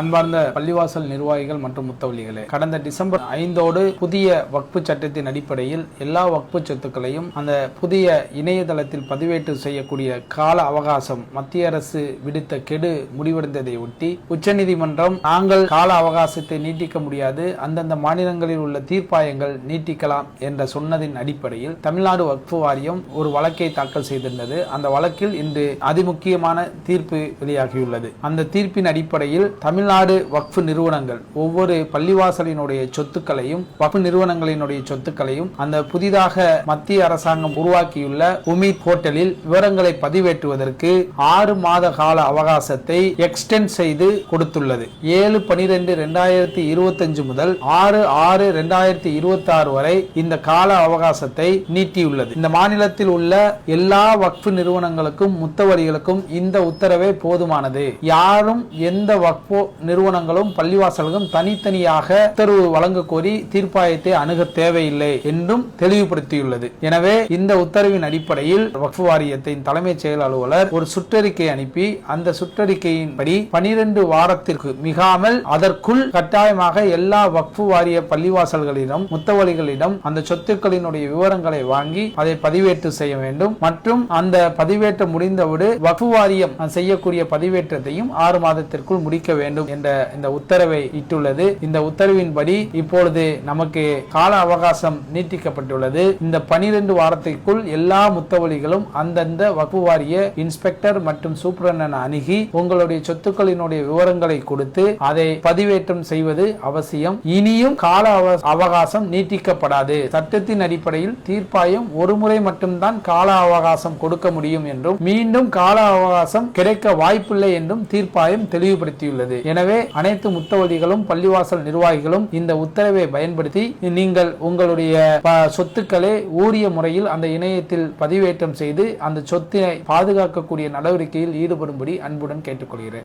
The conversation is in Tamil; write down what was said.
அன்பார்ந்த பள்ளிவாசல் நிர்வாகிகள் மற்றும் முத்தவள்ளிகளே கடந்த டிசம்பர் ஐந்தோடு புதிய வக்பு சட்டத்தின் அடிப்படையில் எல்லா வக்பு சொத்துக்களையும் அந்த புதிய இணையதளத்தில் பதிவேற்று செய்யக்கூடிய கால அவகாசம் மத்திய அரசு விடுத்த கெடு முடிவடைந்ததை ஒட்டி உச்சநீதிமன்றம் நாங்கள் கால அவகாசத்தை நீட்டிக்க முடியாது அந்தந்த மாநிலங்களில் உள்ள தீர்ப்பாயங்கள் நீட்டிக்கலாம் என்ற சொன்னதின் அடிப்படையில் தமிழ்நாடு வக்பு வாரியம் ஒரு வழக்கை தாக்கல் செய்திருந்தது. அந்த வழக்கில் இன்று அதிமுக்கியமான தீர்ப்பு வெளியாகியுள்ளது. அந்த தீர்ப்பின் அடிப்படையில் தமிழ் தமிழ்நாடு வக்ஃபு நிறுவனங்கள். ஒவ்வொரு பள்ளிவாசலினுடைய சொத்துக்களையும் வக்ஃபு நிறுவனங்களினுடைய சொத்துக்களையும் அந்த புதிதாக மத்திய அரசாங்கம் உருவாக்கியுள்ள உமி போர்ட்டலில் விவரங்களை பதிவேற்றுவதற்கு ஆறு மாத கால அவகாசத்தை எக்ஸ்டெண்ட் செய்து கொடுத்துள்ளது. ஏழு பனிரெண்டு ரெண்டாயிரத்தி இருபத்தஞ்சு முதல் ஆறு ஆறு ரெண்டாயிரத்தி இருபத்தி ஆறு வரை இந்த கால அவகாசத்தை நீட்டியுள்ளது. இந்த மாநிலத்தில் உள்ள எல்லா வக்ஃபு நிறுவனங்களுக்கும் முத்தவரிகளுக்கும் இந்த உத்தரவே போதுமானது. யாரும் எந்த வக்ஃபோ நிறுவனங்களும் பள்ளிவாசல்களும் தனித்தனியாக உத்தரவு வழங்க கோரி தீர்ப்பாயத்தை அணுக தேவையில்லை என்றும் தெளிவுபடுத்தியுள்ளது. எனவே இந்த உத்தரவின் அடிப்படையில் வக்ஃபு வாரியத்தின் தலைமைச் செயல் அலுவலர் ஒரு சுற்றறிக்கை அனுப்பி அந்த சுற்றறிக்கையின்படி பனிரெண்டு வாரத்திற்கு மிகாமல் அதற்குள் கட்டாயமாக எல்லா வக்ஃபு வாரிய பள்ளிவாசல்களிடம் முத்தவழிகளிடம் அந்த சொத்துக்களினுடைய விவரங்களை வாங்கி அதை பதிவேற்று செய்ய வேண்டும். மற்றும் அந்த பதிவேற்றம் முடிந்தவுடன் வக்ஃபு வாரியம் செய்யக்கூடிய பதிவேற்றத்தையும் ஆறு மாதத்திற்குள் முடிக்க வேண்டும். என்ற இந்த உத்தரவை இட்டுள்ளது. இந்த உத்தரவின்படி இப்பொழுது நமக்கு கால அவகாசம் நீட்டிக்கப்பட்டுள்ளது. இந்த பனிரெண்டு வாரத்திற்குள் எல்லா முத்தவழிகளும் அந்தந்த வகுப்பு வாரிய இன்ஸ்பெக்டர் மற்றும் சூப்பரன் அணுகி உங்களுடைய சொத்துக்களினுடைய விவரங்களை கொடுத்து அதை பதிவேற்றம் செய்வது அவசியம். இனியும் கால அவகாசம் நீட்டிக்கப்படாது. சட்டத்தின் அடிப்படையில் தீர்ப்பாயம் ஒரு முறை மட்டும்தான் கால அவகாசம் கொடுக்க முடியும் என்றும் மீண்டும் கால அவகாசம் கிடைக்க வாய்ப்பில்லை என்றும் தீர்ப்பாயம் தெளிவுபடுத்தியுள்ளது. எனவே அனைத்து முத்தவதிகளும் பள்ளிவாசல் நிர்வாகிகளும் இந்த உத்தரவை பயன்படுத்தி நீங்கள் உங்களுடைய சொத்துக்களை ஊரிய முறையில் அந்த இணையத்தில் பதிவேற்றம் செய்து அந்த சொத்தினை பாதுகாக்கக்கூடிய நடவடிக்கையில் ஈடுபடும்படி அன்புடன் கேட்டுக்கொள்கிறேன்.